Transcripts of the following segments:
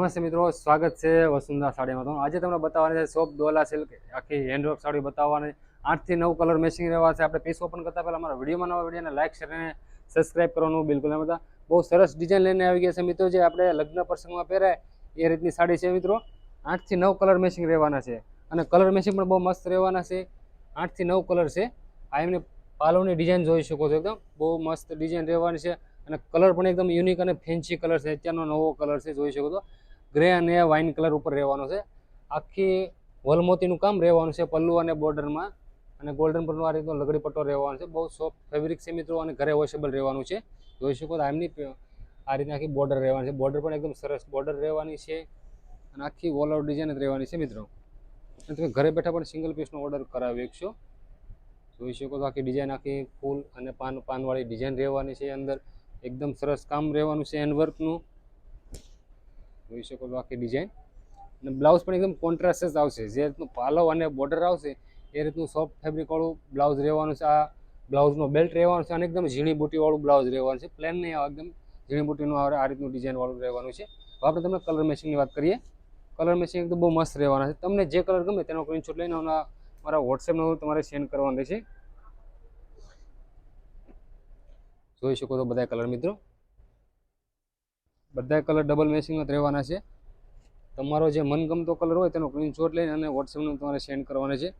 નમસ્તે મિત્રો, સ્વાગત છે વસુંધરા સાડીમાં તો. આજે તમને બતાવવાની છે સોપ ડોલા સિલ્ક. આખી હેન્ડવર્ક સાડી બતાવવાની. આઠથી નવ કલર મેચિંગ રહેવા છે. આપણે પીસ ઓપન કરતા પહેલાં અમારા વિડીયોમાં નવા વિડીયોને લાઇક શેર અને સબસ્ક્રાઇબ કરવાનું બિલકુલ નહીં બધા બહુ સરસ ડિઝાઇન લઈને આવી ગયા છે મિત્રો જે આપણે લગ્ન પ્રસંગમાં પહેરાય. એ રીતની સાડી છે મિત્રો. આઠથી નવ કલર મેચિંગ રહેવાના છે. અને કલર મેચિંગ પણ બહુ મસ્ત રહેવાના છે. આઠથી નવ કલર છે. આ એમની પાલોની ડિઝાઇન જોઈ શકો છો એકદમ. બહુ મસ્ત ડિઝાઇન રહેવાની છે. અને કલર પણ એકદમ યુનિક અને ફેન્સી કલર છે. અત્યારનો નવો કલર છે, જોઈ શકો છો. ગ્રે અને વાઇન કલર ઉપર રહેવાનો છે. આખી વલમોતીનું કામ રહેવાનું છે પલ્લુ અને બોર્ડરમાં. અને ગોલ્ડન પરનું આ રીતનો લગડી પટ્ટો રહેવાનો છે. બહુ સોફ્ટ ફેબ્રિક છે મિત્રો અને ઘરે વોશેબલ રહેવાનું છે. જોઈ શકો તો એમની આ રીતની આખી બોર્ડર રહેવાની છે. બોર્ડર પણ એકદમ સરસ બોર્ડર રહેવાની છે. અને આખી ઓલ આઉટ ડિઝાઇન જ રહેવાની છે મિત્રો. અને તમે ઘરે બેઠા પણ સિંગલ પીસનો ઓર્ડર કરાવી શકશો. જોઈ શકો તો આખી ડિઝાઇન આખી ફૂલ અને પાન પાનવાળી ડિઝાઇન રહેવાની છે અંદર. એકદમ સરસ કામ રહેવાનું છે હેન્ડવર્કનું જોઈ શકો છો આખી ડિઝાઇન અને બ્લાઉઝ પણ એકદમ કોન્ટ્રાસ્ટ જ આવશે. જે રીતનું પાલવ અને બોર્ડર આવશે, એ રીતનું સોફ્ટ ફેબ્રિકવાળું બ્લાઉઝ રહેવાનું છે. આ બ્લાઉઝનો બેલ્ટ રહેવાનું છે અને એકદમ ઝીણી બુટીવાળું બ્લાઉઝ રહેવાનું છે. પ્લેન નહીં આવે, એકદમ ઝીણી બુટીનું આવે આ રીતનું ડિઝાઇનવાળું રહેવાનું છે. હવે આપણે તમને કલર મેચિંગની વાત કરીએ. કલર મેચિંગ એકદમ બહુ મસ્ત રહેવાના છે. તમને જે કલર ગમે તેનો સ્ક્રીનશોટ લઈને મારા વોટ્સએપ નંબર તમારે સેન્ડ કરવાનો રહેશે. જોઈ શકો તો બધા કલર મિત્રો. બધા કલર ડબલ મેચિંગ જ રહેવાના છે. તમારો જે મનગમતો કલર હોય તેનો સ્ક્રીનશોટ લઈને અને વોટ્સએપનું તમારે સેન્ડ કરવાનો છે.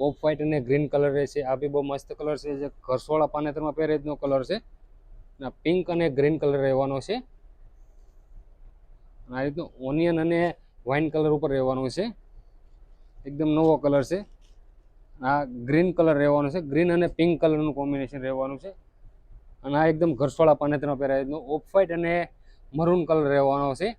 ઓફ વ્હાઇટ અને ગ્રીન કલર રહેશે આ બી બહુ મસ્ત કલર છે. જે ઘરસોળા પાનેતરમાં પહેરે રીતનો કલર છે. ના પિંક અને ગ્રીન કલર રહેવાનો છે. આ રીતનું ઓનિયન અને વાઇન કલર ઉપર રહેવાનું છે. એકદમ નવો કલર છે. આ ગ્રીન કલર રહેવાનો છે. ગ્રીન અને પિંક કલરનું કોમ્બિનેશન રહેવાનું છે. અને આ એકદમ ઘરસોળા પાનેતરમાં પહેરાય ઓફ વ્હાઇટ અને મરૂન કલર રહેવાનો છે.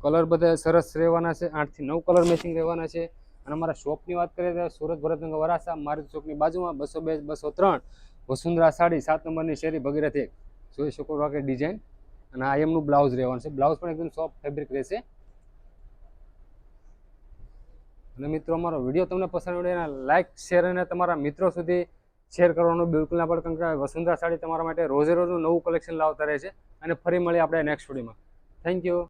કલર બધા સરસ રહેવાના છે. આઠથી નવ કલર મેચિંગ રહેવાના છે. અને અમારા શોપની વાત કરીએ તો સુરત, ભરતનગર વરાસા મારુતિ ચોકની બાજુમાં બસો બે, બસો ત્રણ, વસુંધરા સાડી સાત નંબરની શેરી ભગીરથ એક. જોઈ શકો કે ડિઝાઇન અને આ એમનું બ્લાઉઝ રહેવાનું છે. બ્લાઉઝ પણ એકદમ સોફ્ટ ફેબ્રિક રહેશે. અને મિત્રો, અમારો વીડિયો તમને પસંદ પડે લાઇક શેર અને તમારા મિત્રો સુધી શેર કરવાનું બિલકુલ ના પડે, કારણ વસુંધરા સાડી તમારા માટે રોજે રોજનું નવું કલેક્શન લાવતા રહે છે. અને ફરી મળીએ આપણે નેક્સ્ટ વિડીયોમાં થેન્ક યુ